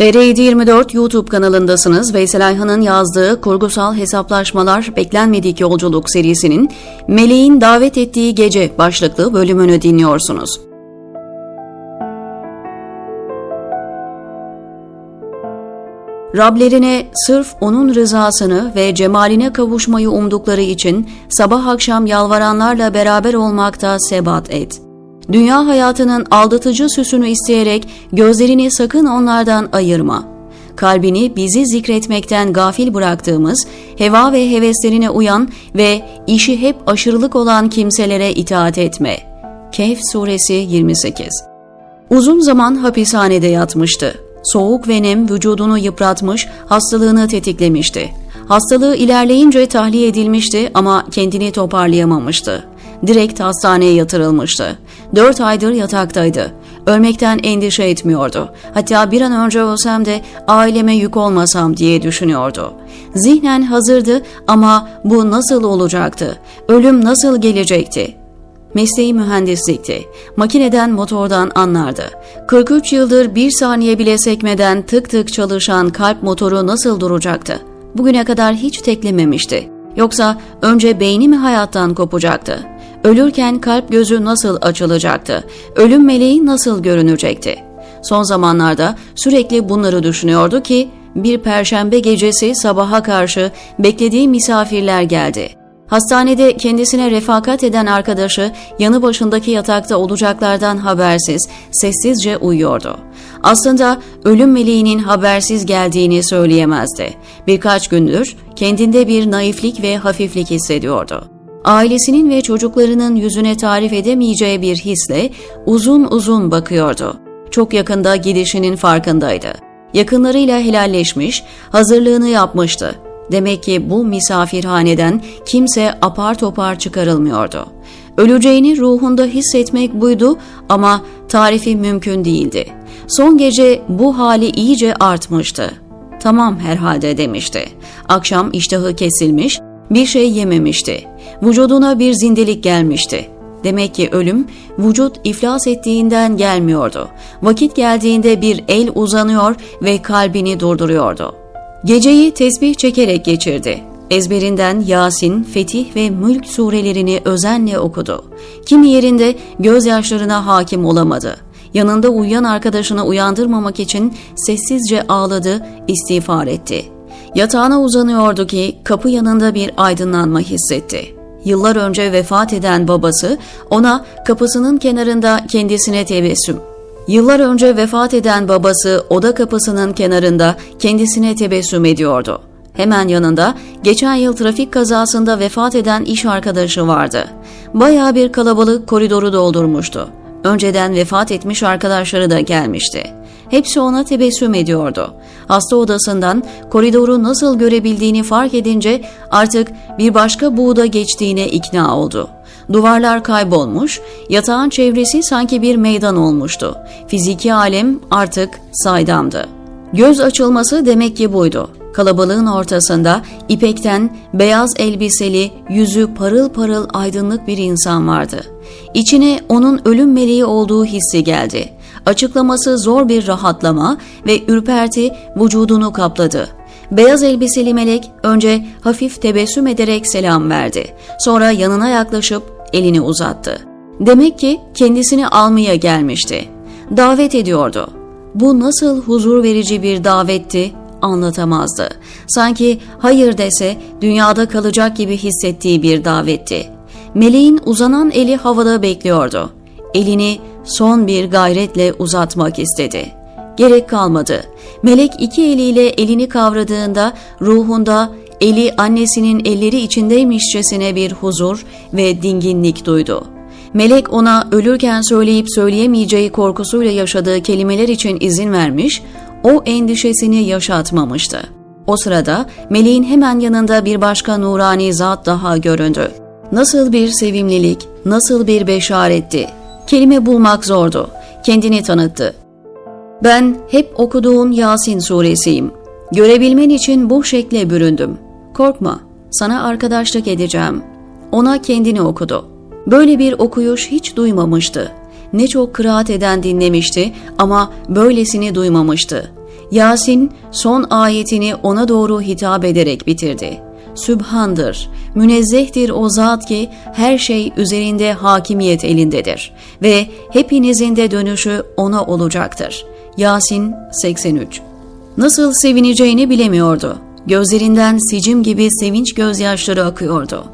TR724 YouTube kanalındasınız. Veysel Ayhan'ın yazdığı Kurgusal Hesaplaşmalar Beklenmedik Yolculuk serisinin Meleğin Davet Ettiği Gece başlıklı bölümünü dinliyorsunuz. Rablerine sırf onun rızasını ve cemaline kavuşmayı umdukları için sabah akşam yalvaranlarla beraber olmakta sebat et. Dünya hayatının aldatıcı süsünü isteyerek gözlerini sakın onlardan ayırma. Kalbini bizi zikretmekten gafil bıraktığımız, heva ve heveslerine uyan ve işi hep aşırılık olan kimselere itaat etme. Kehf Suresi 28 Uzun zaman hapishanede yatmıştı. Soğuk ve nem vücudunu yıpratmış, hastalığını tetiklemişti. Hastalığı ilerleyince tahliye edilmişti ama kendini toparlayamamıştı. Direkt hastaneye yatırılmıştı. Dört aydır yataktaydı. Ölmekten endişe etmiyordu. Hatta bir an önce ölsem de aileme yük olmasam diye düşünüyordu. Zihnen hazırdı ama bu nasıl olacaktı? Ölüm nasıl gelecekti? Mesleği mühendislikti. Makineden motordan anlardı. 43 yıldır bir saniye bile sekmeden tık tık çalışan kalp motoru nasıl duracaktı? Bugüne kadar hiç teklememişti. Yoksa önce beyni mi hayattan kopacaktı? Ölürken kalp gözü nasıl açılacaktı? Ölüm meleği nasıl görünecekti? Son zamanlarda sürekli bunları düşünüyordu ki bir perşembe gecesi sabaha karşı beklediği misafirler geldi. Hastanede kendisine refakat eden arkadaşı yanı başındaki yatakta olacaklardan habersiz, sessizce uyuyordu. Aslında ölüm meleğinin habersiz geldiğini söyleyemezdi. Birkaç gündür kendinde bir naiflik ve hafiflik hissediyordu. Ailesinin ve çocuklarının yüzüne tarif edemeyeceği bir hisle uzun uzun bakıyordu. Çok yakında gidişinin farkındaydı. Yakınlarıyla helalleşmiş, hazırlığını yapmıştı. Demek ki bu misafirhaneden kimse apar topar çıkarılmıyordu. Öleceğini ruhunda hissetmek buydu ama tarifi mümkün değildi. Son gece bu hali iyice artmıştı. Tamam herhalde demişti. Akşam iştahı kesilmiş, bir şey yememişti. Vücuduna bir zindelik gelmişti. Demek ki ölüm vücut iflas ettiğinden gelmiyordu. Vakit geldiğinde bir el uzanıyor ve kalbini durduruyordu. Geceyi tesbih çekerek geçirdi. Ezberinden Yasin, Fetih ve Mülk surelerini özenle okudu. Kimi yerinde gözyaşlarına hakim olamadı. Yanında uyuyan arkadaşını uyandırmamak için sessizce ağladı, istiğfar etti. Yatağına uzanıyordu ki kapı yanında bir aydınlanma hissetti. Yıllar önce vefat eden babası ona kapısının kenarında kendisine tebessüm Yıllar önce vefat eden babası oda kapısının kenarında kendisine tebessüm ediyordu. Hemen yanında geçen yıl trafik kazasında vefat eden iş arkadaşı vardı. Baya bir kalabalık koridoru doldurmuştu. Önceden vefat etmiş arkadaşları da gelmişti. Hepsi ona tebessüm ediyordu. Hasta odasından koridoru nasıl görebildiğini fark edince artık bir başka buğda geçtiğine ikna oldu. Duvarlar kaybolmuş, yatağın çevresi sanki bir meydan olmuştu. Fiziki alem artık saydamdı. Göz açılması demek ki buydu. Kalabalığın ortasında ipekten beyaz elbiseli, yüzü parıl parıl aydınlık bir insan vardı. İçine onun ölüm meleği olduğu hissi geldi. Açıklaması zor bir rahatlama ve ürperti vücudunu kapladı. Beyaz elbiseli melek önce hafif tebessüm ederek selam verdi. Sonra yanına yaklaşıp elini uzattı. Demek ki kendisini almaya gelmişti. Davet ediyordu. Bu nasıl huzur verici bir davetti anlatamazdı. Sanki hayır dese dünyada kalacak gibi hissettiği bir davetti. Meleğin uzanan eli havada bekliyordu. Elini son bir gayretle uzatmak istedi. Gerek kalmadı. Melek iki eliyle elini kavradığında ruhunda eli annesinin elleri içindeymişçesine bir huzur ve dinginlik duydu. Melek ona ölürken söyleyip söyleyemeyeceği korkusuyla yaşadığı kelimeler için izin vermiş, o endişesini yaşatmamıştı. O sırada meleğin hemen yanında bir başka nurani zat daha göründü. Nasıl bir sevimlilik, nasıl bir beşaretti. Kelime bulmak zordu. Kendini tanıttı. Ben hep okuduğun Yasin suresiyim. Görebilmen için bu şekle büründüm. Korkma, sana arkadaşlık edeceğim. Ona kendini okudu. Böyle bir okuyuş hiç duymamıştı. Ne çok kıraat eden dinlemişti ama böylesini duymamıştı. Yasin son ayetini ona doğru hitap ederek bitirdi. Sübhandır, münezzehtir o zat ki her şey üzerinde hakimiyet elindedir ve hepinizin de dönüşü ona olacaktır. Yasin 83 Nasıl sevineceğini bilemiyordu. Gözlerinden sicim gibi sevinç gözyaşları akıyordu.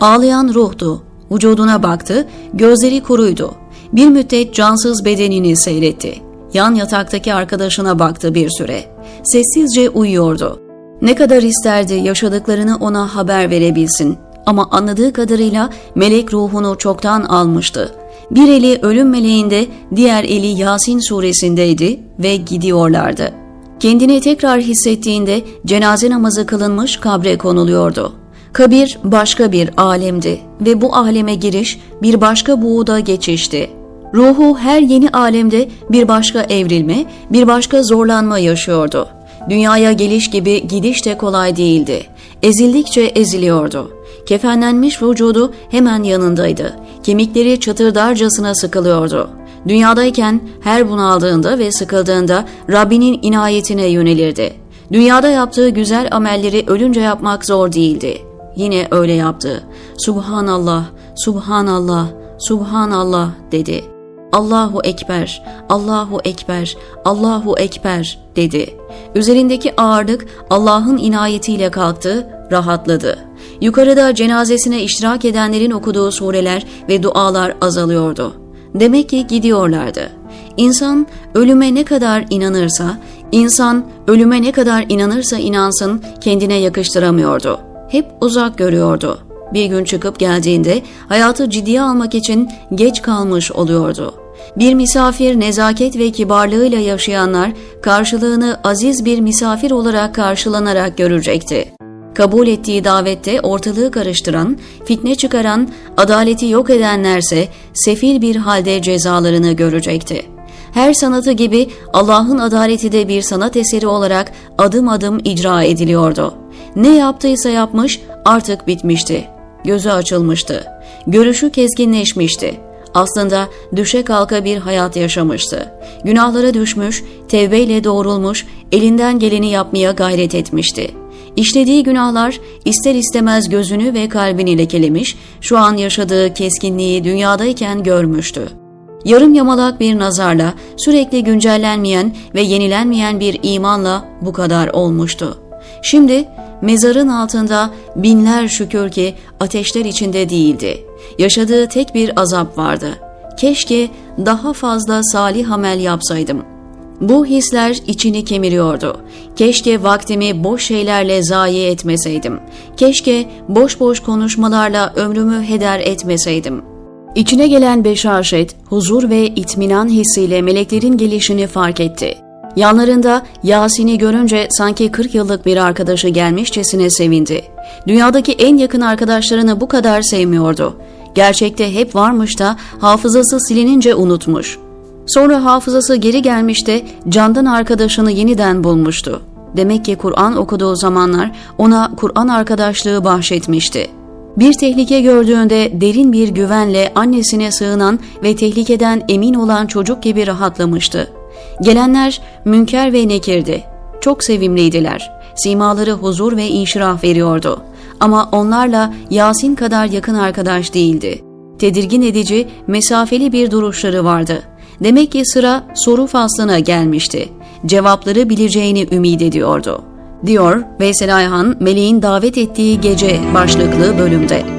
Ağlayan ruhtu. Vücuduna baktı, gözleri kuruydu. Bir müddet cansız bedenini seyretti. Yan yataktaki arkadaşına baktı bir süre. Sessizce uyuyordu. Ne kadar isterdi yaşadıklarını ona haber verebilsin. Ama anladığı kadarıyla melek ruhunu çoktan almıştı. Bir eli ölüm meleğinde, diğer eli Yasin suresindeydi ve gidiyorlardı. Kendini tekrar hissettiğinde cenaze namazı kılınmış kabre konuluyordu. Kabir başka bir alemdi ve bu aleme giriş bir başka buğda geçişti. Ruhu her yeni alemde bir başka evrilme, bir başka zorlanma yaşıyordu. Dünyaya geliş gibi gidiş de kolay değildi. Ezildikçe eziliyordu. Kefenlenmiş vücudu hemen yanındaydı. Kemikleri çatırdarcasına sıkılıyordu. Dünyadayken her bunaldığında ve sıkıldığında Rabbinin inayetine yönelirdi. Dünyada yaptığı güzel amelleri ölünce yapmak zor değildi. Yine öyle yaptı. Subhanallah, Subhanallah, Subhanallah dedi. Allahu Ekber, Allahu Ekber, Allahu Ekber dedi. Üzerindeki ağırlık Allah'ın inayetiyle kalktı, rahatladı. Yukarıda cenazesine iştirak edenlerin okuduğu sureler ve dualar azalıyordu. Demek ki gidiyorlardı. İnsan ölüme ne kadar inanırsa, insan ölüme ne kadar inanırsa inansın kendine yakıştıramıyordu. Hep uzak görüyordu. Bir gün çıkıp geldiğinde hayatı ciddiye almak için geç kalmış oluyordu. Bir misafir nezaket ve kibarlığıyla yaşayanlar karşılığını aziz bir misafir olarak karşılanarak görecekti. Kabul ettiği davette ortalığı karıştıran, fitne çıkaran, adaleti yok edenlerse sefil bir halde cezalarını görecekti. Her sanatı gibi Allah'ın adaleti de bir sanat eseri olarak adım adım icra ediliyordu. Ne yaptıysa yapmış artık bitmişti. Gözü açılmıştı. Görüşü keskinleşmişti. Aslında düşe kalka bir hayat yaşamıştı. Günahlara düşmüş, tevbeyle doğrulmuş, elinden geleni yapmaya gayret etmişti. İşlediği günahlar ister istemez gözünü ve kalbini lekelemiş, şu an yaşadığı keskinliği dünyadayken görmüştü. Yarım yamalak bir nazarla, sürekli güncellenmeyen ve yenilenmeyen bir imanla bu kadar olmuştu. Şimdi mezarın altında binler şükür ki ateşler içinde değildi. Yaşadığı tek bir azap vardı. Keşke daha fazla salih amel yapsaydım. Bu hisler içini kemiriyordu. Keşke vaktimi boş şeylerle zayi etmeseydim. Keşke boş boş konuşmalarla ömrümü heder etmeseydim. İçine gelen beşaşet, huzur ve itminan hissiyle meleklerin gelişini fark etti. Yanlarında Yasin'i görünce sanki 40 yıllık bir arkadaşı gelmişçesine sevindi. Dünyadaki en yakın arkadaşlarını bu kadar sevmiyordu. Gerçekte hep varmış da hafızası silinince unutmuş. Sonra hafızası geri gelmiş de candan arkadaşını yeniden bulmuştu. Demek ki Kur'an okuduğu zamanlar ona Kur'an arkadaşlığı bahşetmişti. Bir tehlike gördüğünde derin bir güvenle annesine sığınan ve tehlikeden emin olan çocuk gibi rahatlamıştı. Gelenler münker ve nekirdi. Çok sevimliydiler. Simaları huzur ve inşirah veriyordu. Ama onlarla Yasin kadar yakın arkadaş değildi. Tedirgin edici, mesafeli bir duruşları vardı. Demek ki sıra soru faslına gelmişti. Cevapları bileceğini ümit ediyordu. Diyor Veysel Ayhan, Meleğin davet ettiği gece başlıklı bölümde.